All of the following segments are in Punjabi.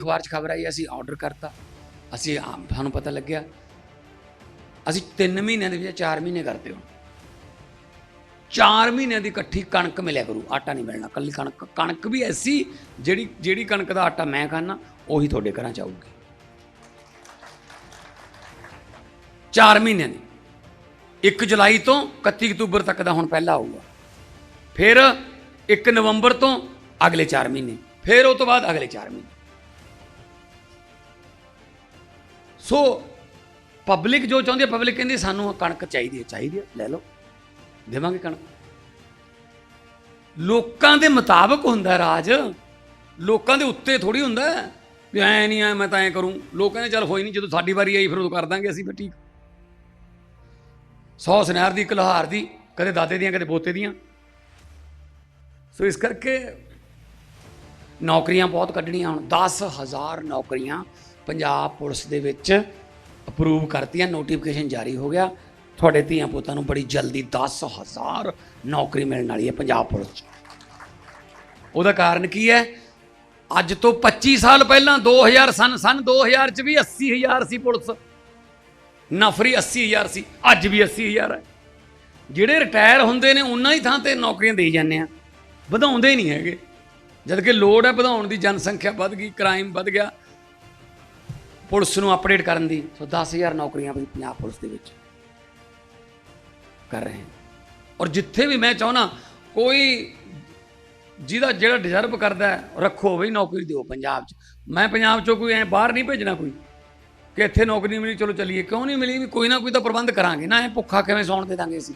ਅਖਬਾਰ 'ਚ ਖਬਰ ਆਈ, ਅਸੀਂ ਆਰਡਰ ਕਰਤਾ। ਅਸੀਂ ਆਮ ਤੁਹਾਨੂੰ ਪਤਾ ਲੱਗਿਆ, ਅਸੀਂ 3 ਮਹੀਨਿਆਂ ਦੇ ਵਿੱਚ 4 ਮਹੀਨੇ ਕਰਦੇ ਹਾਂ 4 ਮਹੀਨਿਆਂ ਦੀ ਇਕੱਠੀ ਕਣਕ ਮਿਲਿਆ ਕਰੂ, ਆਟਾ ਨਹੀਂ ਮਿਲਣਾ, ਕੱਲੀ ਕਣਕ ਕਣਕ ਵੀ ਐਸੀ, ਜਿਹੜੀ ਜਿਹੜੀ ਕਣਕ ਦਾ ਆਟਾ ਮੈਂ ਖਾਣਾ ਉਹੀ ਤੁਹਾਡੇ ਘਰਾਂ ਚ ਆਊਗੀ। 4 ਮਹੀਨਿਆਂ ਦੀ। 1 ਜੁਲਾਈ ਤੋਂ 31 ਅਕਤੂਬਰ ਤੱਕ ਦਾ ਹੁਣ ਪਹਿਲਾ ਆਊਗਾ। ਫਿਰ 1 ਨਵੰਬਰ ਤੋਂ ਅਗਲੇ 4 ਮਹੀਨੇ। ਫਿਰ ਉਹ ਤੋਂ ਬਾਅਦ ਅਗਲੇ 4 ਮਹੀਨੇ। ਸੋ ਪਬਲਿਕ ਜੋ ਚਾਹੁੰਦੀ ਹੈ ਪਬਲਿਕ ਕਹਿੰਦੀ ਸਾਨੂੰ ਕਣਕ ਚਾਹੀਦੀ ਹੈ ਚਾਹੀਦੀ ਹੈ, ਲੈ ਲਓ, ਦੇਵਾਂਗੇ ਕਣਕ। ਲੋਕਾਂ ਦੇ ਮੁਤਾਬਕ ਹੁੰਦਾ ਰਾਜ, ਲੋਕਾਂ ਦੇ ਉੱਤੇ ਥੋੜੀ ਹੁੰਦਾ ਵੀ ਐ ਨਹੀਂ, ਐ ਮੈਂ ਤਾਂ ਐ ਕਰੂੰ। ਲੋਕ ਕਹਿੰਦੇ, ਚੱਲ ਹੋਈ ਨਹੀਂ, ਜਦੋਂ ਸਾਡੀ ਵਾਰੀ ਆਈ, ਫਿਰ ਉਦੋਂ ਕਰ ਦਾਂਗੇ ਅਸੀਂ, ਫਿਰ ਠੀਕ। ਸੌ ਸੁਨਹਿਰ ਦੀ ਕਲਹਾਰ ਦੀ, ਕਦੇ ਦਾਦੇ ਦੀਆਂ, ਕਦੇ ਪੋਤੇ ਦੀਆਂ। ਸੋ ਇਸ ਕਰਕੇ ਨੌਕਰੀਆਂ ਬਹੁਤ ਕੱਢਣੀਆਂ ਹੁਣ 10000 ਨੌਕਰੀਆਂ ਪੰਜਾਬ ਪੁਲਿਸ ਦੇ ਵਿੱਚ ਅਪਰੂਵ ਕਰਤੀਆਂ ਨੋਟੀਫਿਕੇਸ਼ਨ ਜਾਰੀ ਹੋ ਗਿਆ। ਤੁਹਾਡੇ ਧੀਆਂ ਪੁੱਤਾਂ ਨੂੰ ਬੜੀ ਜਲਦੀ 10000 ਨੌਕਰੀ ਮਿਲਣ ਵਾਲੀ ਹੈ ਪੰਜਾਬ ਪੁਲਿਸ 'ਚ। ਉਹਦਾ ਕਾਰਨ ਕੀ ਹੈ? ਅੱਜ ਤੋਂ 25 ਸਾਲ ਪਹਿਲਾਂ 2000 ਸਨ ਸਨ 2000 ਚ ਵੀ 80000 ਸੀ ਪੁਲਿਸ। ਨਫਰੀ 80000 ਸੀ, ਅੱਜ ਵੀ 80000 ਹੈ। ਜਿਹੜੇ ਰਿਟਾਇਰ ਹੁੰਦੇ ਨੇ, ਉਹਨਾਂ ਹੀ ਥਾਂ ਤੇ ਨੌਕਰੀਆਂ ਦੇਈ ਜਾਂਦੇ ਆ। ਵਧਾਉਂਦੇ ਨਹੀਂ ਹੈਗੇ। ਜਦ ਕਿ ਲੋੜ ਹੈ, ਵਧਾਉਣ ਦੀ ਜਨਸੰਖਿਆ ਵੱਧ ਗਈ ਕ੍ਰਾਈਮ ਵੱਧ ਗਿਆ। ਪੁਲਿਸ ਨੂੰ ਅਪਡੇਟ ਕਰਨ ਦੀ। ਸੋ 10000 ਨੌਕਰੀਆਂ ਵੀ ਪੰਜਾਬ ਪੁਲਿਸ ਦੇ ਵਿੱਚ ਕਰ ਰਹੇ ਹਾਂ ਔਰ ਜਿੱਥੇ ਵੀ ਮੈਂ ਚਾਹਣਾ ਕੋਈ ਜਿਹਦਾ ਜਿਹੜਾ ਡਿਜ਼ਰਵ ਕਰਦਾ ਰੱਖੋ ਬਈ ਨੌਕਰੀ ਦਿਓ ਪੰਜਾਬ 'ਚ। ਮੈਂ ਪੰਜਾਬ 'ਚੋਂ ਕੋਈ ਐ ਬਾਹਰ ਨਹੀਂ ਭੇਜਣਾ ਕੋਈ, ਕਿ ਇੱਥੇ ਨੌਕਰੀ ਮਿਲੀ, ਚਲੋ ਚੱਲੀਏ। ਕਿਉਂ ਨਹੀਂ ਮਿਲੀ ਵੀ ਕੋਈ ਨਾ ਕੋਈ ਤਾਂ ਪ੍ਰਬੰਧ ਕਰਾਂਗੇ। ਨਾ ਇਹ ਭੁੱਖਾ ਕਿਵੇਂ ਸੌਣ ਦੇ ਦਾਂਗੇ ਅਸੀਂ?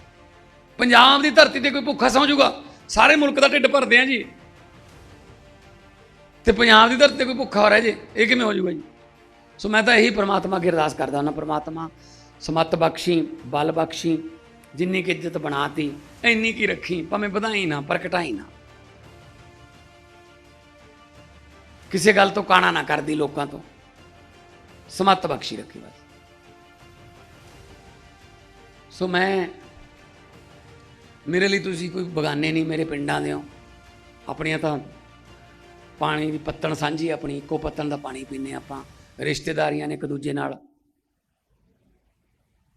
ਪੰਜਾਬ ਦੀ ਧਰਤੀ ਤੇ ਕੋਈ ਭੁੱਖਾ ਸੌਂ ਜਾਊਗਾ? ਸਾਰੇ ਮੁਲਕ ਦਾ ਢਿੱਡ ਭਰਦੇ ਆ ਜੀ। ਤੇ ਪੰਜਾਬ ਦੀ ਧਰਤੀ ਤੇ ਕੋਈ ਭੁੱਖਾ ਹੋ ਰਿਹਾ ਜੇ, ਇਹ ਕਿਵੇਂ ਹੋ ਜਾਊਗਾ ਜੀ? ਸੋ ਮੈਂ ਤਾਂ ਇਹੀ ਪ੍ਰਮਾਤਮਾ ਅੱਗੇ ਅਰਦਾਸ ਕਰਦਾ ਹਾਂ ਪ੍ਰਮਾਤਮਾ, ਸਮਤ ਬਖਸ਼ੀ, ਬਲ ਬਖਸ਼ੀ, ਜਿੰਨੀ ਕਿ ਇੱਜ਼ਤ ਬਣਾਤੀ, ਇੰਨੀ ਕੀ ਰੱਖੀ, ਭਾਵੇਂ ਵਧਾਈ ਨਾ ਪਰ ਘਟਾਈ ਨਾ। ਕਿਸੇ ਗੱਲ ਤੋਂ ਕਾਣਾ ਨਾ ਕਰਦੀ ਲੋਕਾਂ ਤੋਂ। ਸਮਤ ਬਖਸ਼ੀ ਰੱਖੀ ਬਸ। ਸੋ ਮੈਂ, ਮੇਰੇ ਲਈ ਤੁਸੀਂ ਕੋਈ ਬਗਾਨੇ ਨਹੀਂ, ਮੇਰੇ ਪਿੰਡਾਂ ਦੇ ਹੋ। ਆਪਣੀਆਂ ਤਾਂ ਪਾਣੀ ਦੀ ਪੱਤਣ ਸਾਂਝੀ, ਆਪਣੀ ਇੱਕੋ ਪੱਤਣ ਦਾ ਪਾਣੀ ਪੀਨੇ ਆਪਾਂ। ਰਿਸ਼ਤੇਦਾਰੀਆਂ ਨੇ ਇੱਕ ਦੂਜੇ ਨਾਲ।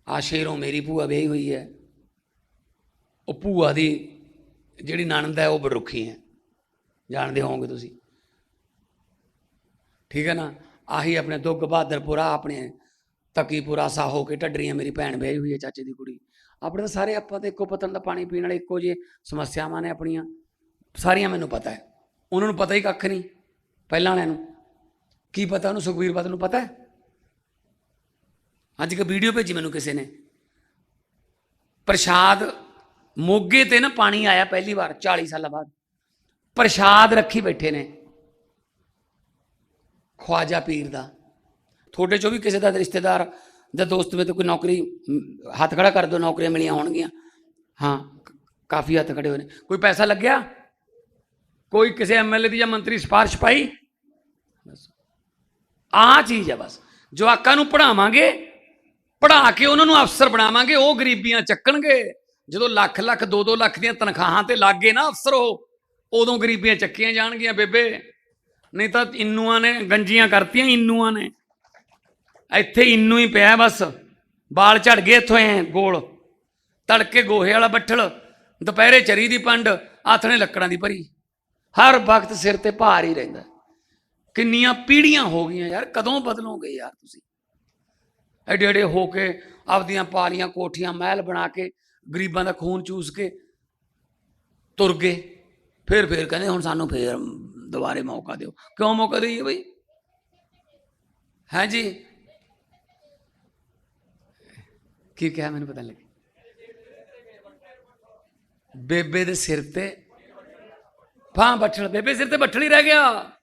ਆ ਸ਼ੇਰੋਂ ਮੇਰੀ ਭੂਆ ਵਿਆਹੀ ਹੋਈ ਹੈ। ਉਹ ਭੂਆ ਦੀ ਜਿਹੜੀ ਨਣਦ ਹੈ, ਉਹ ਬਰੁੱਖੀ ਹੈ। ਜਾਣਦੇ ਹੋਵੋਗੇ ਤੁਸੀਂ। ਠੀਕ ਹੈ ਨਾ? ਆਹੀ ਆਪਣੇ ਦੁੱਗ ਬਹਾਦਰਪੁਰਾ ਆਪਣੇ ਤਕੀਪੁਰਾ ਸਾਹੋ ਕੇ ਢੱਡਰੀਆਂ ਮੇਰੀ ਭੈਣ ਵਿਆਹੀ ਹੋਈ ਹੈ, ਚਾਚੇ ਦੀ ਕੁੜੀ। ਆਪਣੇ ਤਾਂ ਸਾਰੇ ਆਪਾਂ ਤੇ ਇੱਕੋ ਪਤਨ ਦਾ ਪਾਣੀ ਪੀਣ ਵਾਲੇ ਇੱਕੋ ਜਿਹੇ ਸਮੱਸਿਆਵਾਂ ਨੇ ਆਪਣੀਆਂ। ਸਾਰੀਆਂ ਮੈਨੂੰ ਪਤਾ ਹੈ। ਉਹਨਾਂ ਨੂੰ ਪਤਾ ਹੀ ਕੱਖ ਨਹੀਂ। ਪਹਿਲਾਂ ਵਾਲਿਆਂ ਨੂੰ। ਕੀ ਪਤਾ ਉਹਨੂੰ ਸੁਖਬੀਰ ਬਾਦਲ ਨੂੰ ਪਤਾ ਹੈ? ਅੱਜ ਇੱਕ ਵੀਡੀਓ ਭੇਜੀ ਮੈਨੂੰ ਕਿਸੇ ਨੇ। ਪ੍ਰਸ਼ਾਦ ਮੋਗੇ ਤੇ ਨਾ ਪਾਣੀ ਆਇਆ ਪਹਿਲੀ ਵਾਰ 40 ਸਾਲਾਂ ਬਾਅਦ। ਪ੍ਰਸ਼ਾਦ ਰੱਖੀ ਬੈਠੇ ਨੇ। ਖਵਾਜਾ ਪੀਰ ਦਾ। ਤੁਹਾਡੇ ਚੋਂ ਵੀ ਕਿਸੇ ਦਾ ਰਿਸ਼ਤੇਦਾਰ ਜਾਂ ਦੋਸਤ ਵਿੱਚ ਕੋਈ ਨੌਕਰੀ, ਹੱਥ ਖੜਾ ਕਰ ਦਿਓ, ਨੌਕਰੀਆਂ ਮਿਲੀਆਂ ਹੋਣਗੀਆਂ। ਹਾਂ, ਕਾਫੀ ਹੱਥ ਖੜੇ ਹੋਏ ਨੇ। ਕੋਈ ਪੈਸਾ ਲੱਗਿਆ? ਕੋਈ ਕਿਸੇ ਐਮਐਲਏ ਦੀ ਜਾਂ ਮੰਤਰੀ ਸਿਫਾਰਿਸ਼ ਪਾਈ? ਆਹ ਚੀਜ਼ ਹੈ ਬਸ। ਜਵਾਕਾਂ ਨੂੰ ਪੜਾਵਾਂਗੇ ਪੜਾ ਕੇ ਉਹਨਾਂ ਨੂੰ ਅਫਸਰ ਬਣਾਵਾਂਗੇ, ਉਹ ਗਰੀਬੀਆਂ ਚੱਕਣਗੇ। ਜਦੋਂ ਲੱਖ ਲੱਖ 2-2 ਲੱਖ ਦੀਆਂ ਤਨਖਾਹਾਂ ਤੇ ਲੱਗੇ ਨਾ ਅਫਸਰ ਉਹ, ਉਦੋਂ ਗਰੀਬੀਆਂ ਚੱਕੀਆਂ ਜਾਣਗੀਆਂ ਬੇਬੇ। ਨਹੀਂ ਤਾਂ ਇੰਨੂਆਂ ਨੇ ਗੰਜੀਆਂ ਕਰਤੀਆਂ, ਇੰਨੂਆਂ ਨੇ। ਇੱਥੇ ਇੰਨੂ ਹੀ ਪਿਆ ਬਸ। ਬਾਲ ਝੜ ਗਏ ਇੱਥੋਂ ਐ, ਗੋਲ। ਤੜਕੇ ਗੋਹੇ ਵਾਲਾ ਬੱਠਲ, ਦੁਪਹਿਰੇ ਚਰੀ ਦੀ ਪੰਡ, ਆਥਣੇ ਲੱਕੜਾਂ ਦੀ ਭਰੀ। ਹਰ ਵਕਤ ਸਿਰ ਤੇ ਭਾਰ ਹੀ ਰਹਿੰਦਾ। ਕਿੰਨੀਆਂ ਪੀੜੀਆਂ ਹੋ ਗਈਆਂ ਯਾਰ, ਕਦੋਂ ਬਦਲੋਗੇ ਯਾਰ ਤੁਸੀਂ? ਐਡੇ ਐਡੇ ਹੋ ਕੇ ਆਪਦੀਆਂ ਪਾਲੀਆਂ, ਕੋਠੀਆਂ, ਮਹਿਲ ਬਣਾ ਕੇ, ਗਰੀਬਾਂ ਦਾ ਖੂਨ ਚੂਸ ਕੇ ਤੁਰ ਗਏ। ਫਿਰ ਫਿਰ ਕਹਿੰਦੇ ਹੁਣ ਸਾਨੂੰ ਫੇਰ ਦੁਬਾਰੇ ਮੌਕਾ ਦਿਓ। ਕਿਉਂ ਮੌਕਾ ਦਈਏ ਬਈ? ਹੈ ਜੀ? ਕੀ ਕਿਹਾ ਮੈਨੂੰ ਪਤਾ ਲੱਗੇ। ਬੇਬੇ ਦੇ ਸਿਰ ਤੇ ਫਾਂ ਬੱਠਲ, ਬੇਬੇ ਸਿਰ ਤੇ ਬੱਠਲ ਹੀ ਰਹਿ ਗਿਆ।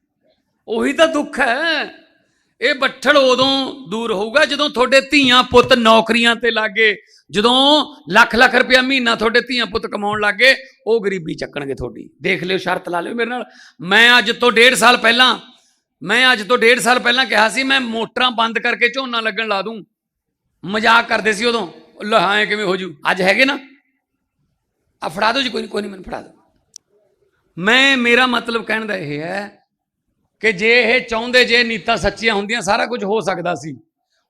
ਉਹੀ ਤਾਂ ਦੁੱਖ ਹੈ। ਇਹ ਬੱਠਲ ਉਦੋਂ ਦੂਰ ਹੋਊਗਾ ਜਦੋਂ ਤੁਹਾਡੇ ਧੀਆਂ ਪੁੱਤ ਨੌਕਰੀਆਂ ਤੇ ਲੱਗੇ, ਜਦੋਂ ਲੱਖ ਲੱਖ ਰੁਪਇਆ ਮਹੀਨਾ ਤੁਹਾਡੇ ਧੀਆਂ ਪੁੱਤ ਕਮਾਉਣ ਲੱਗੇ, ਉਹ ਗਰੀਬੀ ਚੱਕਣਗੇ ਤੁਹਾਡੀ। ਦੇਖ ਲਿਓ, ਸ਼ਰਤ ਲਾ ਲਿਓ ਮੇਰੇ ਨਾਲ। ਮੈਂ ਅੱਜ ਤੋਂ ਡੇਢ ਸਾਲ ਪਹਿਲਾਂ, ਮੈਂ ਅੱਜ ਤੋਂ ਡੇਢ ਸਾਲ ਪਹਿਲਾਂ ਕਿਹਾ ਸੀ, ਮੈਂ ਮੋਟਰਾਂ ਬੰਦ ਕਰਕੇ ਝੋਨਾ ਲੱਗਣ ਲਾ ਦੂੰ। ਮਜ਼ਾਕ ਕਰਦੇ ਸੀ ਉਦੋਂ। ਲਹਾਏ ਕਿਵੇਂ ਹੋ ਜੂ ਅੱਜ ਹੈਗੇ ਨਾ? ਆ ਫੜਾ ਦਿਓ ਜੀ, ਕੋਈ ਨਹੀਂ ਕੋਈ ਨਹੀਂ ਮੈਨੂੰ ਫੜਾ ਦਿਓ। ਮੈਂ, ਮੇਰਾ ਮਤਲਬ ਕਹਿਣ ਦਾ ਇਹ ਹੈ ਕਿ ਜੇ ਇਹ ਚਾਹੁੰਦੇ, ਜੇ ਨੀਤਾਂ ਸੱਚੀਆਂ ਹੁੰਦੀਆਂ, ਸਾਰਾ ਕੁਝ ਹੋ ਸਕਦਾ ਸੀ।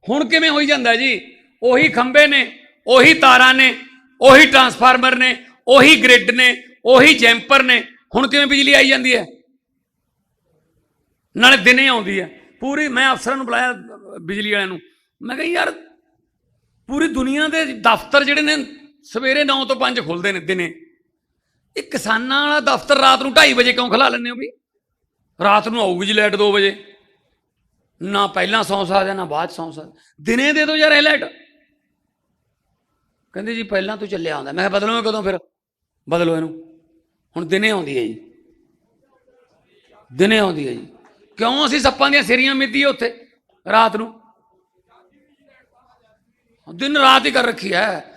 ਹੁਣ ਕਿਵੇਂ ਹੋਈ ਜਾਂਦਾ ਜੀ? ਉਹੀ ਖੰਭੇ ਨੇ, ਉਹੀ ਤਾਰਾਂ ਨੇ, ਉਹੀ ਟਰਾਂਸਫਾਰਮਰ ਨੇ, ਉਹੀ ਗ੍ਰਿਡ ਨੇ, ਉਹੀ ਜੈਂਪਰ ਨੇ। ਹੁਣ ਕਿਵੇਂ ਬਿਜਲੀ ਆਈ ਜਾਂਦੀ ਹੈ? ਨਾਲੇ ਦਿਨੇ ਆਉਂਦੀ ਹੈ। ਪੂਰੀ, ਮੈਂ ਅਫਸਰਾਂ ਨੂੰ ਬੁਲਾਇਆ ਬਿਜਲੀ ਵਾਲਿਆਂ ਨੂੰ। ਮੈਂ ਕਿਹਾ, ਯਾਰ, ਪੂਰੀ ਦੁਨੀਆ ਦੇ ਦਫ਼ਤਰ ਜਿਹੜੇ ਨੇ, ਸਵੇਰੇ 9 ਤੋਂ 5 ਖੁੱਲਦੇ ਨੇ ਦਿਨੇ। ਇਹ ਕਿਸਾਨਾਂ ਵਾਲਾ ਦਫ਼ਤਰ ਰਾਤ ਨੂੰ 2:30 ਵਜੇ ਕਿਉਂ ਖਲਾ ਲੈਂਦੇ ਹੋ ਵੀ? ਰਾਤ ਨੂੰ ਆਊਗੀ ਜੀ ਲਾਈਟ 2 ਵਜੇ। ਨਾ ਪਹਿਲਾਂ ਸੌਂ ਸਕਦਾ, ਨਾ ਬਾਅਦ ਸੌਂ ਸਕਦਾ। ਦਿਨੇ ਦੇ ਦਿਓ ਯਾਰ ਇਹ ਲਾਈਟ। ਕਹਿੰਦੇ ਜੀ ਪਹਿਲਾਂ ਤੂੰ ਚੱਲਿਆ ਆਉਂਦਾ। ਮੈਂ ਕਿਹਾ ਬਦਲੋਗੇ ਕਦੋਂ ਫਿਰ? ਬਦਲੋ ਇਹਨੂੰ। ਹੁਣ ਦਿਨੇ ਆਉਂਦੀ ਹੈ ਜੀ। ਦਿਨੇ ਆਉਂਦੀ ਹੈ ਜੀ। ਕਿਉਂ ਅਸੀਂ ਸੱਪਾਂ ਦੀਆਂ ਸਿਰੀਆਂ ਮਿੱਧੀਏ ਉੱਥੇ? ਰਾਤ ਨੂੰ। ਦਿਨ ਰਾਤ ਹੀ ਕਰ ਰੱਖੀ ਹੈ।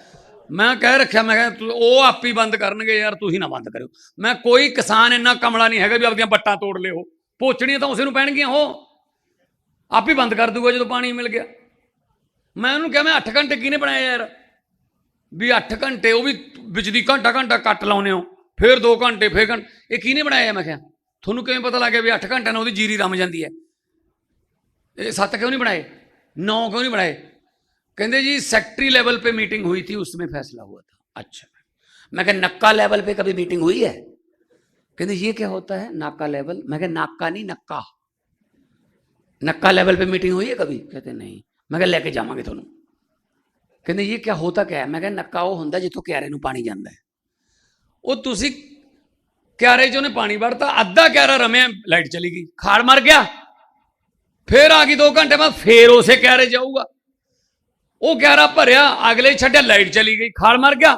ਮੈਂ ਕਹਿ ਰੱਖਿਆ, ਮੈਂ ਕਿਹਾ ਉਹ ਆਪ ਹੀ ਬੰਦ ਕਰਨਗੇ ਯਾਰ, ਤੁਸੀਂ ਨਾ ਬੰਦ ਕਰਿਓ। ਮੈਂ ਕੋਈ ਕਿਸਾਨ ਇੰਨਾ ਕਮਲਾ ਨਹੀਂ ਹੈਗਾ ਵੀ ਆਪਦੀਆਂ ਬੱਟਾਂ ਤੋੜ ਲਿਓ। ਪੋਚਣੀਆਂ ਤਾਂ ਉਸੇ ਨੂੰ ਪੈਣਗੀਆਂ, ਉਹ। ਹੀ ਬੰਦ ਕਰ ਦੂਗਾ ਜਦੋਂ ਪਾਣੀ ਮਿਲ ਗਿਆ। ਮੈਂ ਉਹਨੂੰ ਕਿਹਾ, ਮੈਂ 8 ਘੰਟੇ ਕਿਹਨੇ ਬਣਾਏ ਯਾਰ? ਵੀ 8 ਘੰਟੇ, ਉਹ ਵੀ ਵਿੱਚ ਦੀ ਘੰਟਾ ਘੰਟਾ ਕੱਟ ਲਾਉਨੇ ਹੋ। ਫਿਰ 2 ਘੰਟੇ, ਫਿਰ ਘੰਟ ਇਹ ਕਿਹਨੇ ਬਣਾਇਆ ਮੈਂ ਕਿਹਾ, ਤੁਹਾਨੂੰ ਕਿਵੇਂ ਪਤਾ ਲੱਗਿਆ ਵੀ 8 ਘੰਟਿਆਂ ਨਾਲ ਉਹਦੀ ਜੀਰੀ ਰਮ ਜਾਂਦੀ ਹੈ? ਇਹ 7 ਕਿਉਂ ਨਹੀਂ ਬਣਾਏ? 9 ਕਿਉਂ ਨਹੀਂ ਬਣਾਏ? कहते जी सेक्रेटरी लेवल पे मीटिंग हुई थी उसमें फैसला हुआ था अच्छा मैं कहा नक्का लेवल पे कभी मीटिंग हुई है कहते ये क्या होता है नाका लेवल मैं कहा नाका नहीं नक्का नक्का लेवल पे मीटिंग हुई है कभी कहते नहीं मैं कहा लेके जावांगे ਤੁਹਾਨੂੰ ਕਹਿੰਦੇ ਇਹ ਕੀ ਹੋਤਾ ਕਿਆ ਹੈ ਮੈਂ ਕਿਹਾ ਨੱਕਾ ਉਹ ਹੁੰਦਾ ਜਿੱਥੋਂ ਕਿਆਰੇ ਨੂੰ ਪਾਣੀ ਜਾਂਦਾ ਹੈ ਉਹ ਤੁਸੀਂ ਕਿਆਰੇ 'ਚ ਉਹਨੇ ਪਾਣੀ ਵੜਤਾ ਅੱਧਾ ਕਿਆਰਾ ਰਮਿਆ ਲਾਈਟ ਚਲੀ ਗਈ ਖਾੜ ਮਰ ਗਿਆ ਫੇਰ ਆ ਗਈ 2 ਘੰਟੇ ਬਾਅਦ ਫੇਰ ਉਸੇ ਕਿਆਰੇ ਜਾਊਗਾ ਉਹ ਕਿਆਰਾ ਭਰਿਆ, ਅਗਲੇ ਛੱਡਿਆ, ਲਾਈਟ ਚਲੀ ਗਈ, ਖਾਲ ਮਰ ਗਿਆ।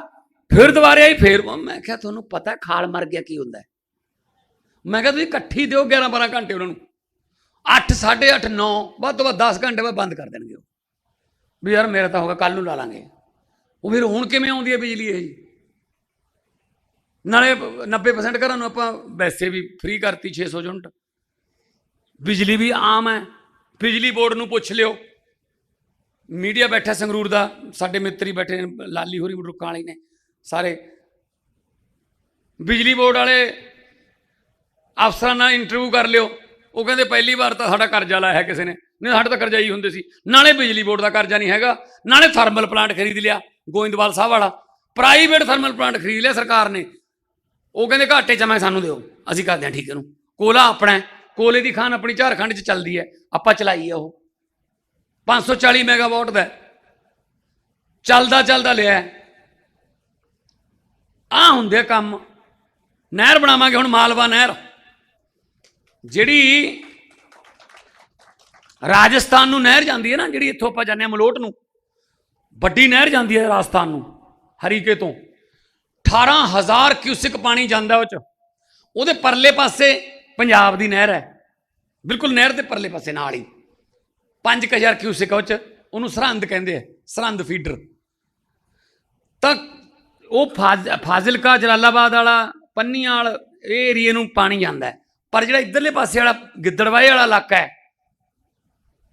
ਫਿਰ ਦੁਬਾਰੇ ਆਈ, ਫੇਰ ਮੈਂ ਕਿਹਾ, ਤੁਹਾਨੂੰ ਪਤਾ ਖਾਲ ਮਰ ਗਿਆ ਕੀ ਹੁੰਦਾ ਮੈਂ ਕਿਹਾ, ਤੁਸੀਂ ਇਕੱਠੀ ਦਿਓ 11 12 ਘੰਟੇ ਉਹਨਾਂ ਨੂੰ। 8 8:30 9 ਵੱਧ ਤੋਂ ਵੱਧ 10 ਘੰਟੇ ਬਾਅਦ ਬੰਦ ਕਰ ਦੇਣਗੇ ਉਹ। ਵੀ ਯਾਰ ਮੇਰਾ ਤਾਂ ਹੋਗਾ ਕੱਲ ਨੂੰ ਲਾ ਲਾਂਗੇ। ਉਹ ਫਿਰ ਹੁਣ ਕਿਵੇਂ ਆਉਂਦੀ ਹੈ ਬਿਜਲੀ ਇਹ? ਜੀ ਨਾਲੇ 90% ਘਰਾਂ ਨੂੰ ਆਪਾਂ ਵੈਸੇ ਵੀ ਫ੍ਰੀ ਕਰਤੀ 600 ਯੂਨਿਟ। ਬਿਜਲੀ ਵੀ ਆਮ ਹੈ। ਬਿਜਲੀ ਬੋਰਡ ਨੂੰ ਪੁੱਛ ਲਿਓ। ਮੀਡੀਆ ਬੈਠਾ ਸੰਗਰੂਰ ਦਾ, ਸਾਡੇ ਮਿੱਤਰੀ ਬੈਠੇ ਨੇ, ਲਾਲੀ ਹੋਰੀ ਰੁੱਕਾਂ ਵਾਲੇ ਨੇ ਸਾਰੇ। ਬਿਜਲੀ ਬੋਰਡ ਵਾਲੇ ਅਫਸਰਾਂ ਨਾਲ ਇੰਟਰਵਿਊ ਕਰ ਲਿਓ। ਉਹ ਕਹਿੰਦੇ ਪਹਿਲੀ ਵਾਰ ਤਾਂ ਸਾਡਾ ਕਰਜ਼ਾ ਲਾਇਆ ਹੈ ਕਿਸੇ ਨੇ। ਨਹੀਂ, ਸਾਡੇ ਤਾਂ ਕਰਜ਼ਾ ਹੀ ਹੁੰਦੇ ਸੀ। ਨਾਲੇ ਬਿਜਲੀ ਬੋਰਡ ਦਾ ਕਰਜ਼ਾ ਨਹੀਂ ਹੈਗਾ। ਨਾਲੇ ਥਰਮਲ ਪਲਾਂਟ ਖਰੀਦ ਲਿਆ, ਗੋਇੰਦਵਾਲ ਸਾਹਿਬ ਵਾਲਾ। ਪ੍ਰਾਈਵੇਟ ਥਰਮਲ ਪਲਾਂਟ ਖਰੀਦ ਲਿਆ ਸਰਕਾਰ ਨੇ। ਉਹ ਕਹਿੰਦੇ ਘਾਟੇ ਚ ਮੈਂ ਸਾਨੂੰ ਦਿਓ। ਅਸੀਂ ਕਰਦੇ ਹਾਂ ਠੀਕ ਇਹਨੂੰ। ਕੋਲਾ ਆਪਣਾ ਕੋਲੇ ਦੀ ਖਾਨ ਆਪਣੀ ਝਾਰਖੰਡ ਚ ਚੱਲਦੀ ਹੈ। ਆਪਾਂ ਚਲਾਈ ਹੈ ਉਹ। 540 ਮੈਗਾਵਾਟ ਦਾ ਚੱਲਦਾ ਚੱਲਦਾ ਲਿਆ ਆ ਹੁੰਦੇ ਕੰਮ। ਨਹਿਰ ਬਣਾਵਾਂਗੇ ਹੁਣ, ਮਾਲਵਾ ਨਹਿਰ। ਜਿਹੜੀ ਰਾਜਸਥਾਨ ਨੂੰ ਨਹਿਰ ਜਾਂਦੀ ਹੈ ਨਾ, ਜਿਹੜੀ ਇੱਥੋਂ ਆਪਾਂ ਜਾਂਦੇ ਹਾਂ ਮਲੋਟ ਨੂੰ, ਵੱਡੀ ਨਹਿਰ ਜਾਂਦੀ ਹੈ ਰਾਜਸਥਾਨ ਨੂੰ, ਹਰੀਕੇ ਤੋਂ। 18000 ਕਿਊਸਿਕ ਪਾਣੀ ਜਾਂਦਾ ਉਹ ਚ। ਉਹਦੇ ਪਰਲੇ ਪਾਸੇ ਪੰਜਾਬ ਦੀ ਨਹਿਰ ਹੈ। ਬਿਲਕੁਲ ਨਹਿਰ ਦੇ ਪਰਲੇ ਪਾਸੇ ਨਾਲ ਹੀ। 5000 ਕਿਊਸਿਕ ਉਹ ਚ ਉਹਨੂੰ ਸਰਹੰਦ ਕਹਿੰਦੇ ਆ, ਸਰਹੰਦ ਫੀਡਰ ਤਾਂ ਉਹ ਫਾਜ਼- ਫਾਜ਼ਿਲਕਾ, ਜਲਾਲਾਬਾਦ ਵਾਲਾ, ਪੰਨੀਆਂ ਵਾਲ, ਇਹ ਏਰੀਏ ਨੂੰ ਪਾਣੀ ਜਾਂਦਾ ਪਰ ਜਿਹੜਾ ਇਧਰਲੇ ਪਾਸੇ ਵਾਲਾ, ਗਿੱਦੜਵਾਏ ਵਾਲਾ ਇਲਾਕਾ ਹੈ,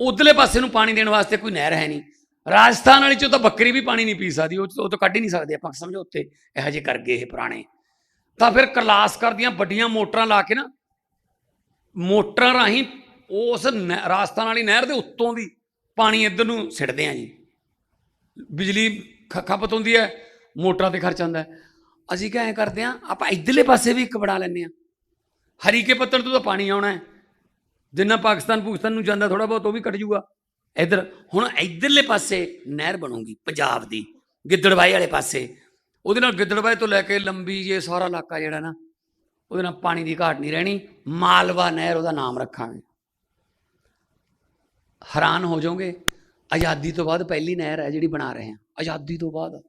ਉਧਰਲੇ ਪਾਸੇ ਨੂੰ ਪਾਣੀ ਦੇਣ ਵਾਸਤੇ ਕੋਈ ਨਹਿਰ ਹੈ ਨਹੀਂ। ਰਾਜਸਥਾਨ ਵਾਲੀ ਚੋਂ ਤਾਂ ਬੱਕਰੀ ਵੀ ਪਾਣੀ ਨਹੀਂ ਪੀ ਸਕਦੀ, ਉਹ 'ਚ- ਉਹ ਤਾਂ ਕੱਢ ਹੀ ਨਹੀਂ ਸਕਦੇ ਆਪਾਂ, ਸਮਝੋ ਉੱਤੇ ਇਹੋ ਜਿਹੇ ਕਰ ਗਏ ਇਹ ਪੁਰਾਣੇ। ਤਾਂ ਫਿਰ ਕਰਲਾਸ ਕਰਦੀਆਂ ਵੱਡੀਆਂ ਮੋਟਰਾਂ ਲਾ ਕੇ ਨਾ, ਮੋਟਰਾਂ ਰਾਹੀਂ ਉਸ ਨਹਿ- ਰਾਜਸਥਾਨ ਵਾਲੀ ਨਹਿਰ ਦੇ ਉੱਤੋਂ ਦੀ ਪਾਣੀ ਇੱਧਰ ਨੂੰ ਸਿੱਟਦੇ ਆ ਜੀ। ਬਿਜਲੀ ਖਪਤ ਹੁੰਦੀ ਹੈ, ਮੋਟਰਾਂ ਤੇ ਖਰਚ ਆਉਂਦਾ ਅਸੀਂ ਕਿਆ ਐਂ ਕਰਦੇ ਆ ਆਪਾਂ ਇਧਰਲੇ ਪਾਸੇ ਵੀ ਇੱਕ ਬਣਾ ਲੈਂਦੇ ਆ ਹਰੀਕੇ ਪੱਤਣ ਤੋਂ ਤਾਂ ਪਾਣੀ ਆਉਣਾ ਹੈ। ਜਿੰਨਾ ਪਾਕਿਸਤਾਨ ਪਾਕਿਸਤਾਨ ਨੂੰ ਜਾਂਦਾ ਥੋੜਾ ਬਹੁਤ, ਉਹ ਵੀ ਕੱਟ ਜੂਗਾ ਇਧਰ, ਹੁਣ ਇਧਰਲੇ ਪਾਸੇ ਨਹਿਰ ਬਣੂਗੀ, ਪੰਜਾਬ ਦੀ, ਗਿੱਦੜਬਾਈ ਵਾਲੇ ਪਾਸੇ। ਉਹਦੇ ਨਾਲ ਗਿੱਦੜਬਾਈ ਤੋਂ ਲੈ ਕੇ ਲੰਬੀ ਜੇ ਸਾਰਾ ਇਲਾਕਾ ਜਿਹੜਾ ਨਾ, ਉਹਦੇ ਨਾਲ ਪਾਣੀ ਦੀ ਘਾਟ ਨਹੀਂ ਰਹਿਣੀ। ਮਾਲਵਾ ਨਹਿਰ ਉਹਦਾ ਨਾਮ ਰੱਖਾਂਗੇ। ਹੈਰਾਨ ਹੋ ਜਾਓਗੇ। ਆਜ਼ਾਦੀ ਤੋਂ ਬਾਅਦ ਪਹਿਲੀ ਨਹਿਰ ਹੈ ਜਿਹੜੀ ਬਣਾ ਰਹੇ ਹਾਂ। ਆਜ਼ਾਦੀ ਤੋਂ ਬਾਅਦ।